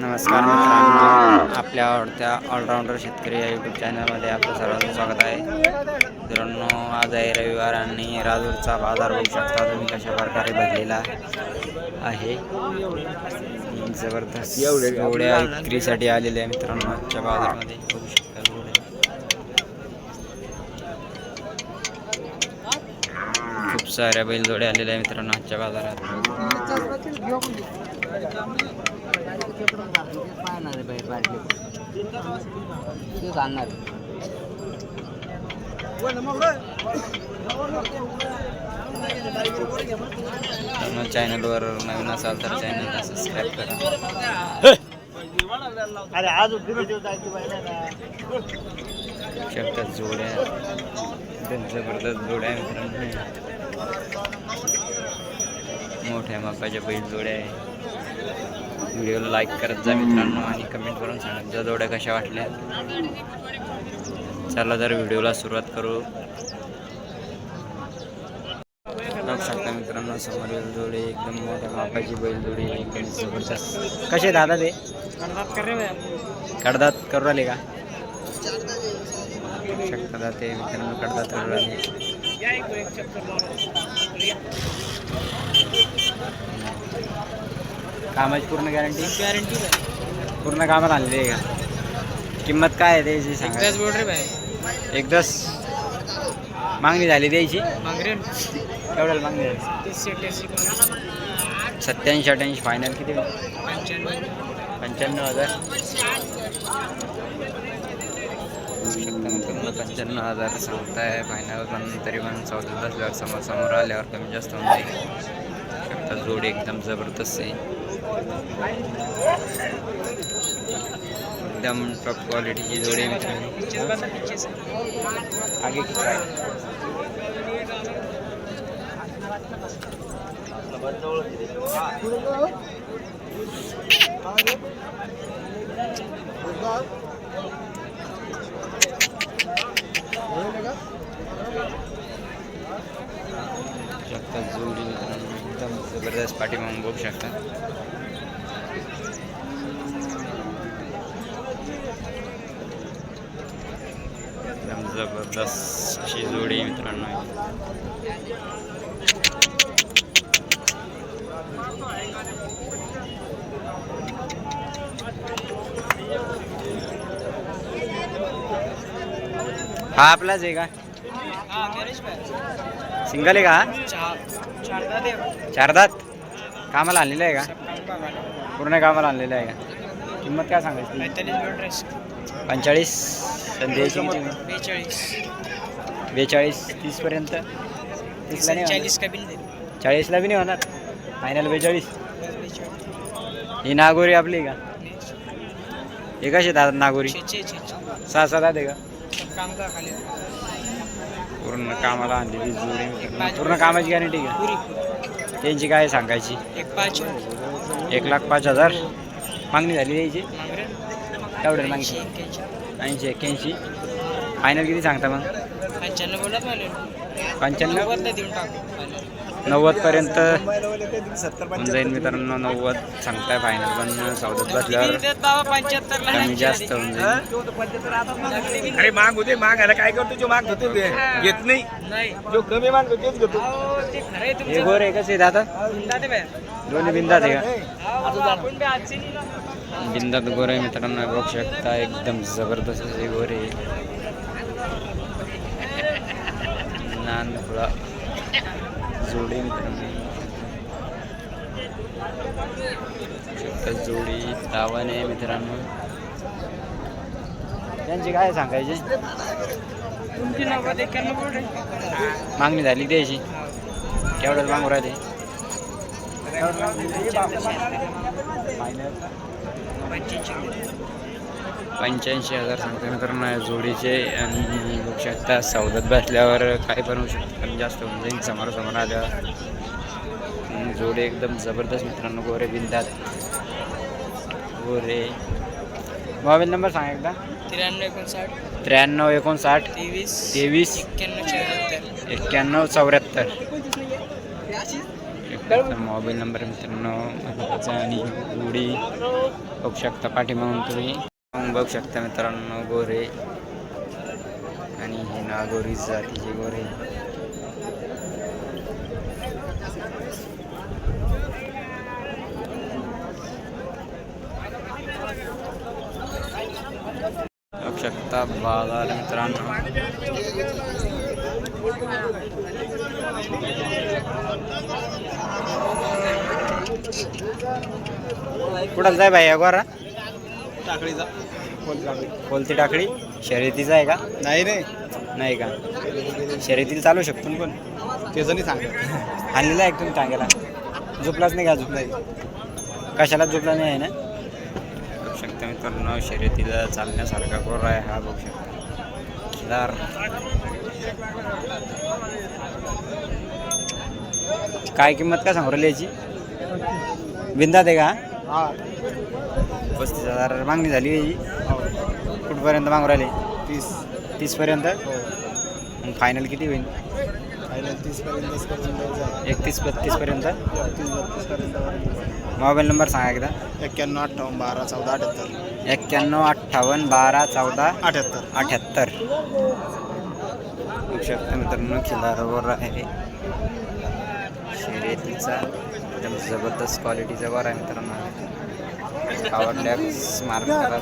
नमस्कार मित्रांनो आपल्या आवडत्या ऑलराऊंडर शेतकरी या यूट्यूब चॅनलमध्ये आपलं सर्वांचं स्वागत आहे. मित्रांनो आज आहे रविवार आणि राजूरचा बाजार बघू शकता. तुम्ही कशा प्रकारे भरलेला आहे. जबरदस्त एवढ्या विक्रीसाठी आलेल्या आहे मित्रांनो आजच्या बाजारामध्ये. बघू शकता. खूप साऱ्या बैलजोड्या आलेल्या आहे मित्रांनो आजच्या बाजारात. मित्रांनो चॅनलवर नवीन असाल तर चॅनलला सबस्क्राईब करा. अरे आज शकतात जोड्या एकदम जबरदस्त जोड्या आहे मित्रांनो. मोठ्या मापाच्या बैल जोड्या आहे व्हिडिओला लाईक करत जा मित्रांनो आणि कमेंट करून सांगत जा जोड्या कशा वाटल्या. चला तर व्हिडिओला सुरुवात करू. सांगता मित्रांनो समोर बैल जोडी एकदम मोठ्या मापाची बैल जोडी एकदम जबरदस्त. कसे दादा ते? कडदात करू राहिले का शकता ते मित्रांनो कडदात करू राहिले कामाची पूर्ण गॅरंटी गॅरंटी पूर्ण कामाला आणली आहे का? किंमत काय आहे त्याची सांगा. बोल रे भाई एकदाच मागणी झाली द्यायची मांगरे केवढ्याला मागणी झाली. सत्याऐंशी अठ्ठ्याऐंशी फायनल किती पंच्याण्णव. पंच्याण्णव हजार. पंच्याण्णव हजार सांगताय. फायनल पण तरी पण चौदा हजार समोर समोर आल्यावर कमी जास्त होऊन जाईल. जोडी एकदम जबरदस्त आहे. एकदम टॉप क्वालिटीची जोडी आहे मित्रांनो. आगे किती जोडी मित्रांनो एकदम जबरदस्त पाठीमागून बघू शकता एकदम जबरदस्त अशी जोडी मित्रांनो हा आपलाच आहे का? सिंगल आहे का हा? चार चारदा दे चार दात कामाला आणलेलं आहे का? पूर्ण कामाला आणलेलं आहे का? किंमत काय सांगायची? पैंतालीस पंचेचाळीस? संध्याची बेचाळीस? बेचाळीस. तीसपर्यंत? तीसला नाही. चाळीस का बिल दे चाळीसला बी नाही होणार? फायनल बेचाळीस? ही नागोरी आपली का? हे कसे दादा नागोरी? सहा सहा दात आहे का? काम का खाली? पूर्ण कामाला आणलेली जोडी. मित्रांनो. पूर्ण कामाची गॅरंटी का? पुरी. त्यांची काय सांगायची? एक पाच. एक लाख पाच हजार. मागणी झाली द्यायची ऐंशी मागणी. ऐंशी एक्क्याऐंशी. फायनल किती सांगता मग? पंच्याण्णव पंच्याण्णव? देऊन टाकू. नव्वदपर्यंत होऊन जाईल मित्रांनो नव्वद सांगताय फायनल पण सौद्यात बसल्यावर कमी जास्त होऊन जाईल. अरे माग होते मागायला काय करतो जो माग होतो ते घेत नाही. जो कमी मागतो तेच घेतो. हे गोर आहे कसे दादा दोन्ही बिंदात आहे का. बिंदात गोर आहे मित्रांनो बघू शकता एकदम जबरदस्त गोर आहे. नान थोडा जोडी मित्रांनो. जोडी तावाने आहे मित्रांनो. त्यांची काय सांगायचे? मागणी झाली द्यायची. केवढ्याला मागू राहिले? पंच्याऐंशी हजार सांगतो मित्रांनो या जोडीचे आणि बघू शकता सौद्यात बसल्यावर काय पण होऊ शकतं कमी जास्त होऊन जाईल. समोर समोर आल्यावर जोडी एकदम जबरदस्त मित्रांनो गोरे बिंदात गोरे. मोबाईल नंबर सांगा एकदा. त्र्याण्णव एकोणसाठ. त्र्याण्णव एकोणसाठ. तेवीस. तेवीस. एक्क्याण्णव चौऱ्याहत्तर. एक्क्याण्णव चौऱ्याहत्तर. तर मोबाईल नंबर मित्रांनो आणि उडी बघू शकता पाठीमागून तुम्ही. बघू शकता मित्रांनो गोरे. आणि हे नागोरी जातीचे गोरे. बघू शकता बाजार मित्रांनो. कुठं जाय भाई गोरा. टाकडीचा कोलती टाकळी? शर्यतीचा आहे का? नाही रे. नाही का? शर्यतीला चालू शकतो ना पण त्याचं नाही सांगत आणलेला आहे तुम्ही टांग्याला? झोपलाच नाही का अजून? नाही. कशाला झोपला नाही आहे ना? बघू शकता मित्रांनो शर्यतीला चालण्यासारखा गोरा आहे हा बघू शकता. खिलार काय किंमत काय सांगू राहिली याची? बिंदात आहे का? हा. पस्तीस हजार मागणी झाली याची कुठपर्यंत मागू राहिले? तीस तीसपर्यंत? मग फायनल किती होईल? फायनल तीस पर्यंत करून द्यायचं एकतीस बत्तीसपर्यंत? तीस बत्तीस पर्यंत मोबाईल नंबर सांगा एकदा. एक्क्याण्णव अठ्ठावन्न बारा चौदा अठ्याहत्तर. एक्क्याण्णव अठ्ठावन्न बारा चौदा अठ्याहत्तर. अठ्याहत्तर. बघू शकता मित्रांनो खिलारावर आहे. शर्यतीचा एकदम जबरदस्त क्वालिटीचा वर आहे मित्रांनो. आवडल्यास मार्क करा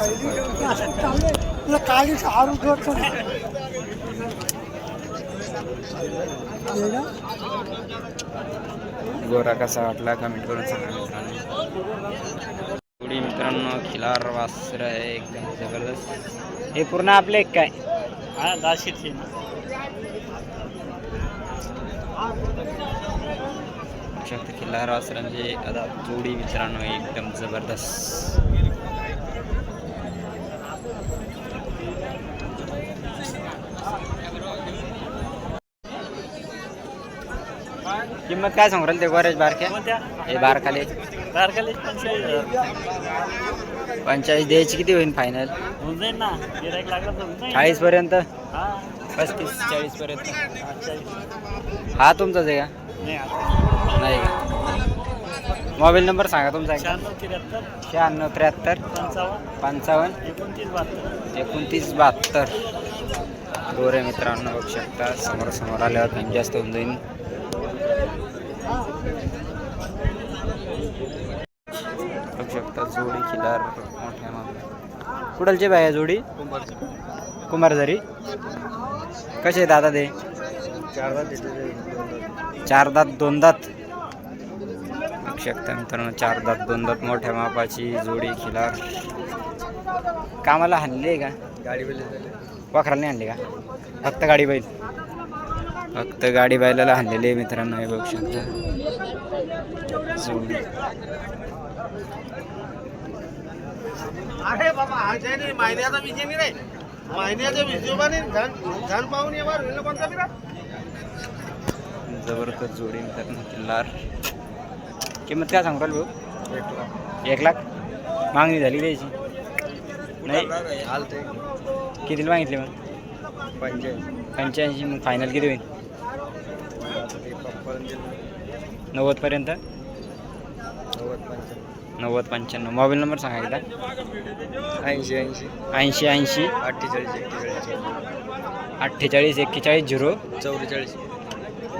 गोरा कसा वाटला? कमेंट करून सांगा मित्रांनो. एवढी मित्रांनो खिलार वासर आहे एकदम जबरदस्त. हे पूर्ण आपले काय? हा शकता खिल्लार वासरांची आता जोडी मित्रांनो एकदम जबरदस्त. किंमत काय सांगू राहिली ते गोरेज बारक्या कोणत्या हे बारकाले. पंचेचाळीस हजार. पंचाळीस द्यायची किती होईल फायनल होऊन जाईल ना. गिरायक लागला चाळीस पर्यंत? हा. पस्तीस चाळीस पर्यंत. हा, हा तुमचाच आहे का? नाही. मोबाईल नंबर सांगा तुमचा. शहाण्णव त्र्याहत्तर. शहाण्णव त्र्याहत्तर. पंचावन्न. पंचावन्न. एकोणतीस बहात्तर. एकोणतीस बहात्तर. गोरे मित्रांनो बघू शकता. समोर समोर आल्यावर कमी जास्त होऊन जाईल बघू शकता जोडी खिलार मोठ्या मागे. कुडलचे बाया जोडी? कुंभारझरी. कसे दादा ते? चार दात दोन दात. बघू शकता मित्रांनो चार दात दोन दात मोठ्या मापाची जोडी खिलार. कामाला हाणली आहे का? गाडी बैल वाखराला नाही आणली का? फक्त गाडी बैल? फक्त गाडी बैलाला हाणलेली आहे मित्रांनो हे बघू शकता. जोडी. अरे बाबा हा जय नाही महिन्याचा विजय नाही रे. महिन्याच्या हिशोबाने धन धन पाहून येणार होईल कोणता बिरा जबरदस्त जोडी मित्रांनो किल्लार किंमत काय सांगू राहिली भाऊ? एक लाख. मागणी झाली द्यायची. नाही. कितीला मागितले मग? पंच्याऐंशी. पंच्याऐंशी मग फायनल किती होईल? नव्वदपर्यंत नव्वद पंच्याण्णव. मोबाईल नंबर सांगा एकदा. ऐंशी ऐंशी. ऐंशी ऐंशी. अठ्ठेचाळीस एक्केचाळीस. अठ्ठेचाळीस एक्केचाळीस झिरो. चौवेचाळीस.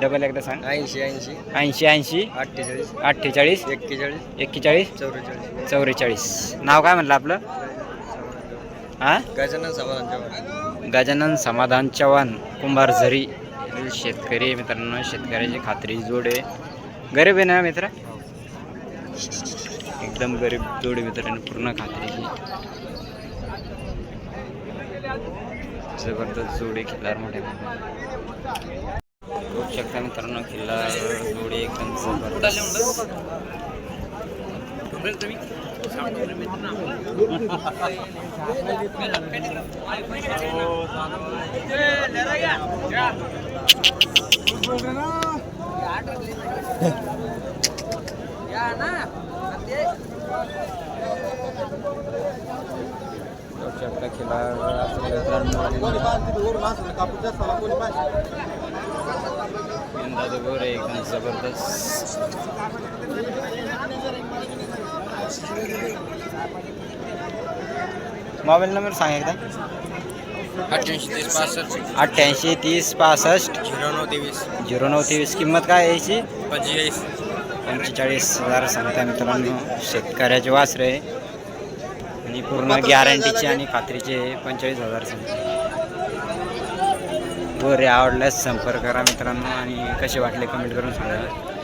डबल एकदा सांग. ऐंशी ऐंशी. ऐंशी ऐंशी. अठ्ठेचाळीस. अठ्ठेचाळीस. एक्केचाळीस. एक्केचाळीस. चौवेचाळीस. चौवेचाळीस. नाव काय म्हणलं आपलं? हां? गजानन समाधान गजानन समाधान चव्हाण कुंभार झरी शेतकरी मित्रांनो. शेतकऱ्याची खात्री जोड आहे. गरीब आहे ना मित्र? एकदम गरीब जोड मित्रांनो. पूर्ण खात्रीची. जबरदस्त जोडी मोठ्या बघू शकता मित्रांनो खिल्लार जोडी एकदम जबरदस्त बघू शकता खिल्लार मित्रांनो दादा गोरे एकदम जबरदस्त. मोबाईल नंबर सांग एकदा. अठ्ठ्याऐंशी तीस पासष्ट. अठ्ठ्याऐंशी तीस पासष्ट. झिरो नऊ तेवीस. झिरो नऊ तेवीस. किंमत काय आहे याची? पंचेचाळीस. पंचेचाळीस हजार सांगताय मित्रांनो. शेतकऱ्याचे वासरे. आणि पूर्ण गॅरंटीचे आणि खात्रीचे पंचेचाळीस हजार सांगते गोरे आवडल्यास संपर्क करा मित्रांनो आणि कसे वाटले कमेंट करून सांगा.